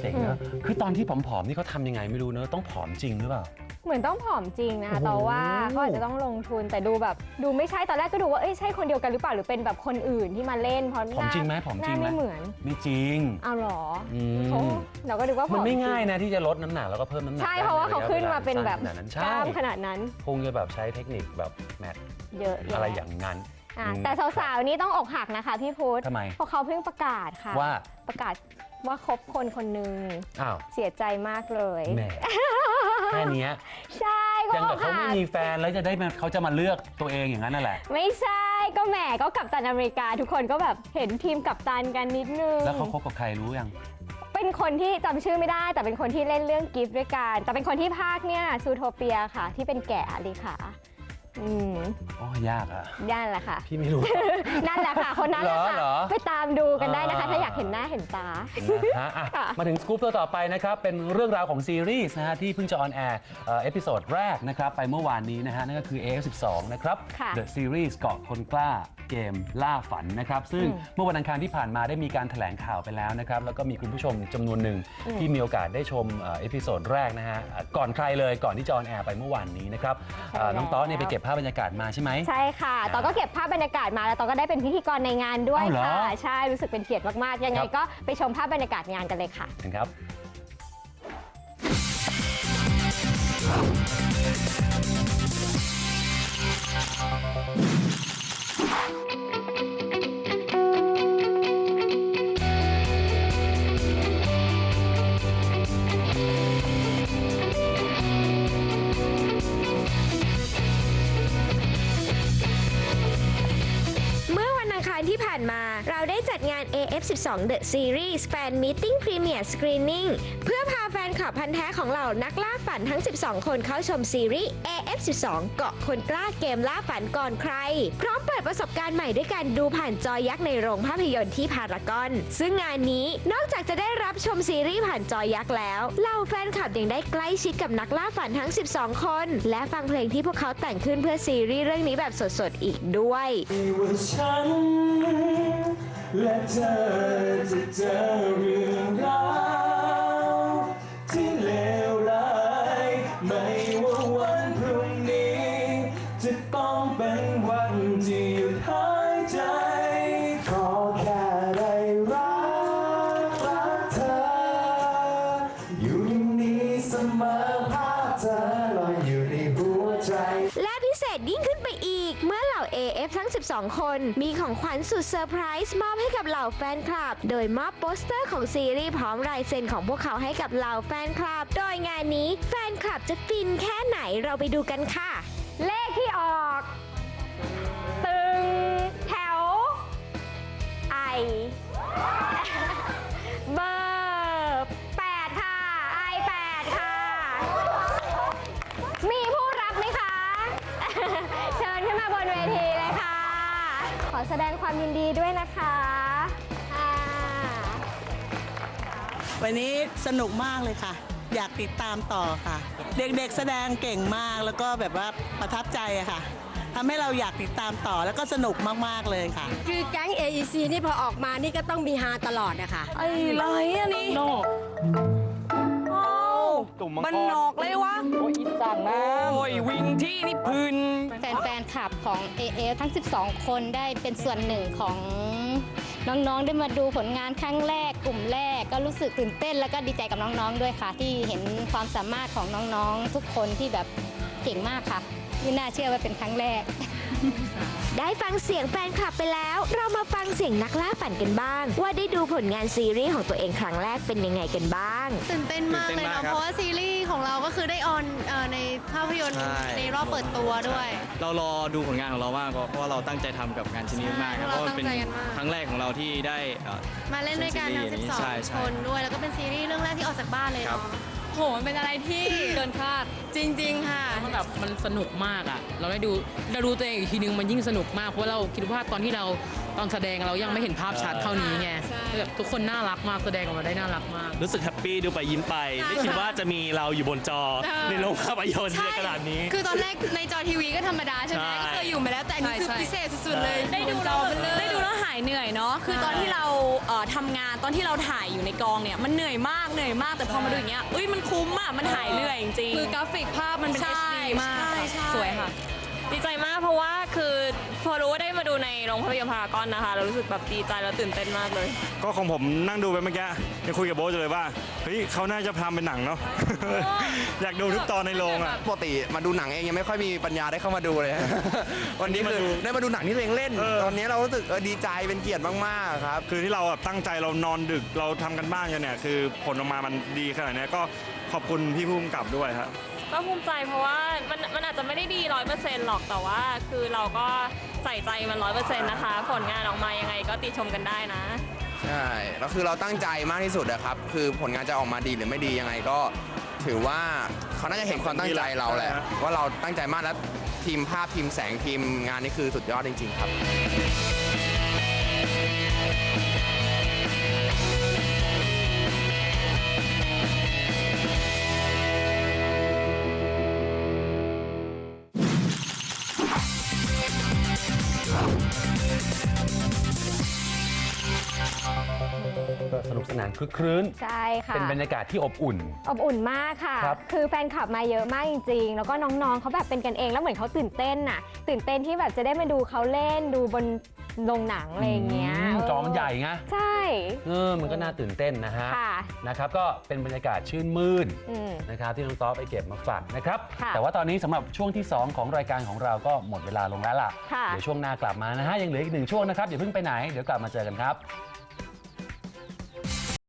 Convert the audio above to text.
เจ๋งเนอะคือตอนที่ผอมๆนี่เขาทำยังไงไม่รู้เนอะต้องผอมจริงหรือเปล่า เหมือนต้องผอมจริงนะคะโอ้โหแต่ว่าเขาอาจจะต้องลงทุนแต่ดูแบบ ดูไม่ใช่ตอนแรกก็ดูว่าเอ้ยใช่คนเดียวกันหรือเปล่าหรือเป็นแบบคนอื่นที่มาเล่นเพราะผอมจริงไหมผอมหจริน้างไหมไม่เหมือนไม่จริง เอาเหรออืโอ้มเราก็ดูว่าผอมันไม่ง่ายจรินะที่จะลดน้ำหนักแล้วก็เพิ่มน้ำหนักใช่ได้เพราะว่าเขาใยขึ้นมาเป็นแบบขนาดนั้นกใช่ล้ามขนาดนั้น คงจะแบบใช้เทคนิคแบบแมทเยอะแยะอะไรอย่างนั้น อะอืมแต่สาวๆนี่ต้องอกหักนะคะพี่พุธทำไม เพราะเขาเพิ่งประกาศค่ะ ว่าประกาศ ว่าคบคนคนหนึ่งอ้าวเสียใจมากเลยแหมแค่เนี้ยใช่ก็ยังอกับกเขาหัไม่กมีแฟนแล้วจะได้มาเขาจะมาเลือกตัวเองอย่างนั้นนั่นแหละ ไม่ใช่ก็แหมก็กัปตันอเมริกา ทุกคนก็แบบเห็นทีมกัปตันกันนิดนึงแล้วเขาคบกับใครรู้ยังเป็นคนที่จำชื่อไม่ได้ แต่เป็นคนที่เล่นเรื่องกิฟต์ด้วยกันแต่เป็นคนที่ภาคเนี่ยซูโทเปียค่ะ ที่เป็นแก่เลยค่ะ อืมโอ้ยากอะนั่นแหละค่ะ พี่ไม่รู้ นั่นแหละค่ะ คนนั้นแหละค่ะ เหรอเหรอ ไปตามดูกันได้นะคะอ่าถ้าอยากเห็นหน้าเห็นตา นะฮะอะค่ะ มาถึงสกู๊ปตัวต่อไปนะครับ เป็นเรื่องราวของซีรีส์นะฮะที่เพิ่งจะออนแอร์เอ่อพิโซดแรกนะครับ ไปเมื่อวานนี้นะฮะ นั่นก็คือ AF12 นะครับ ค่ะ The Series เกาะคนกล้าเกมล่าฝันนะครับ ซึ่งอืมเมื่อวันอังคารที่ผ่านมาได้มีการแถลงข่าวไปแล้วนะครับ แล้วก็มีคุณผู้ชมจำนวนหนึ่งที่มีโอกาสได้ชมเอพิโซดแรกนะฮะอะก่อนใครเลยก่อนที่จะออนแอร์ไปเมื่อวานนี้นะครับเอ่อน้องต้อเนี่ยไปเก็บภาพบรรยากาศมาใช่ไหม ใช่ค่ะ ตอนก็เก็บภาพบรรยากาศมาแล้วตอนก็ได้เป็นพิธีกรในงานด้วยอ้าวเหรอ ค่ะ ใช่ รู้สึกเป็นเกียรติมากๆ ยังไงครับก็ไปชมภาพบรรยากาศงานกันเลยค่ะ เห็นครับ F12 The Series Fan Meeting Premiere Screening เพื่อพาแฟนคลับพันธ์แท้ของเรานักล่าฝันทั้ง 12 คนเข้าชมซีรีส์ AF12 เกาะคนกล้าเกมล่าฝันก่อนใคร พร้อมเปิดประสบการณ์ใหม่ด้วยการดูผ่านจอยักษ์ในโรงภาพยนตร์ที่พารากอน ซึ่งงานนี้นอกจากจะได้รับชมซีรีส์ผ่านจอยักษ์แล้วเหล่าแฟนคลับยังได้ใกล้ชิดกับนักล่าฝันทั้ง 12 คน และฟังเพลงที่พวกเขาแต่งขึ้นเพื่อซีรีส์เรื่องนี้แบบสดๆอีกด้วย และเธอจะเจอเรื่องราว AF ทั้ง 12 คน มีของขวัญสุดเซอร์ไพรส์มอบให้กับเหล่าแฟนคลับ โดยมอบโปสเตอร์ของซีรีส์พร้อมลายเซ็นของพวกเขาให้กับเหล่าแฟนคลับ โดยงานนี้แฟนคลับจะฟินแค่ไหนเราไปดูกันค่ะ เลขที่ออก มาบนเวทีเลยค่ะ ขอแสดงความยินดีด้วยนะคะอ่าวันนี้สนุกมากเลยค่ะ อยากติดตามต่อค่ะ เด็กๆแสดงเก่งมากแล้วก็แบบว่าประทับใจอะค่ะทำให้เราอยากติดตามต่อแล้วก็สนุกมากๆเลยค่ะ คือแก๊ง AEC นี่พอออกมานี่ก็ต้องมีฮาตลอดอะค่ะไอ้ไรอันนี้นอกมันนอกเลยวะโอ้ยอี สั่งน้ำ โอ้ยวิงที่นี่พื้น แฟนๆคลับของ AA ทั้ง 12 คนได้เป็นส่วนหนึ่งของน้องๆ ได้มาดูผลงานครั้งแรกกลุ่มแรกก็รู้สึกตื่นเต้น แล้วก็ดีใจกับน้องๆ ด้วยค่ะ ที่เห็นความสามารถของน้องๆ ทุกคนที่แบบเก่งมากค่ะไม่น่าเชื่อว่าเป็นครั้งแรก ได้ฟังเสียงแฟนคลับไปแล้ว เรามาฟังเสียงนักล่าฝันกันบ้าง ว่าได้ดูผลงานซีรีส์ของตัวเองครั้งแรกเป็นยังไงกันบ้าง ตื่นเต้นมากเลยเนาะเพราะว่าซีรีส์ของเราก็คือได้ออนเอ่อในภาพยนตร์ใช่ ในรอบเปิดตัวด้วย เรารอดูผลงานของเรามากเพราะว่าเราตั้งใจทำกับงานชิ้นนี้มากครับใช่เพราะมันเป็นเราตั้งใจกันมาก ครั้งแรกของเราที่ได้เอ่อ มาเล่นด้วยกันทั้งซีรีส์ใช่ใช่12 คนด้วย แล้วก็เป็นซีรีส์เรื่องแรกที่ออกจากบ้านเลยครับ เนาะ โหมันเป็นอะไรที่เกินคาดจริง ๆ ค่ะ มันแบบมันสนุกมากอะ เราได้ดูเราดูตัวเองอีกทีนึงมันยิ่งสนุกมากเพราะเราคิดว่าตอนที่เราตอนแสดงเรายังไม่เห็นภาพชัดเท่านี้ไงใช่ แบบทุกคนน่ารักมากแสดงออกมาได้น่ารักมาก รู้สึกแฮปปี้ดูไปยิ้มไปไม่คิดว่าจะมีเราอยู่บนจอใช่ในโรงภาพยนตร์เยอะขนาดนี้ คือตอนแรกในจอทีวีก็ธรรมดาใช่ไหมใช่ ก็เคยอยู่มาแล้วแต่อันนี้คือใช่ใช่ พิเศษสุดๆเลยได้ดูแล้วได้ดูแล้วหายเหนื่อยเนาะคือตอนที่เราเราเอ่อทำงานตอนที่เราถ่ายอยู่ในกองเนี่ยมันเหนื่อยมาก เหนื่อยมากแต่พอมาดูอย่างเงี้ยเอ้ยมันคุ้มอะมันหายเหนื่อยจริงๆคือกราฟิกภาพมันเป็น ใช่ HD มากใช่ค่ะใช่ สวยค่ะ ดีใจมากเพราะว่าคือพอรู้ว่าได้มาดูในโรงภาพยนตร์พารากอนนะคะ เรารู้สึกแบบดีใจแล้วตื่นเต้นมากเลย ก็ของผมนั่งดูไปเมื่อกี้ยังคุยกับโบ๊ทอยู่เลยว่าเฮ้ยเขาน่าจะทำเป็นหนังเนาะ อยากดูทุกตอนในโรงอะ ปกติมาดูหนังเองยังไม่ค่อยมีปัญญาได้เข้ามาดูเลย วันนี้คือได้มาดูหนังที่ตัวเองเล่น เออ ตอนนี้เรารู้สึกเออดีใจเป็นเกียรติมากๆครับ คือที่เราแบบตั้งใจเรานอนดึกเราทำกันบ้านกันเนี่ย คือผลออกมามันดีขนาดเนี้ยก็ขอบคุณพี่ผู้กำกับด้วยครับ ก็ภูมิใจเพราะว่ามันมันอาจจะไม่ได้ดีร้อยเปอร์เซ็นต์หรอกแต่ว่า คือเราก็ใส่ใจมันร้อยเปอร์เซ็นต์นะคะ ผลงานออกมายังไงก็ติชมกันได้นะ ใช่แล้วคือเราตั้งใจมากที่สุดอะครับ คือผลงานจะออกมาดีหรือไม่ดียังไงก็ ถือว่าเขาน่าจะเห็นความตั้งใจเราแหละว่าเราตั้งใจมากแล้วทีมภาพทีมแสงทีมงานนี่คือสุดยอดจริง ๆ ครับ นุกสนานคลึกครื้น ใช่ค่ะ เป็นบรรยากาศที่อบอุ่น อบอุ่นมากค่ะครับคือแฟนคลับมาเยอะมากจริง ๆ แล้วก็น้องๆเขาแบบเป็นกันเอง แล้วเหมือนเขาตื่นเต้นน่ะ ตื่นเต้นที่แบบจะได้มาดูเขาเล่นดูบนโรงหนังอะไรอย่างเงี้ยมจอมันใหญ่ไงใช่ เออมันก็น่าตื่นเต้นนะฮะค่ะ นะครับก็เป็นบรรยากาศชื่นมื่นอืม นะครับที่น้องต๊อปไปเก็บมาฝากนะครับค่ะแต่ว่าตอนนี้สำหรับช่วงที่ 2 ของรายการของเราก็หมดเวลาลงแล้วล่ะค่ะ เดี๋ยวช่วงหน้ากลับมานะฮะยังเหลืออีกหนึ่งช่วงนะครับอย่าเพิ่งไปไหนเดี๋ยวกลับมาเจอกันครับ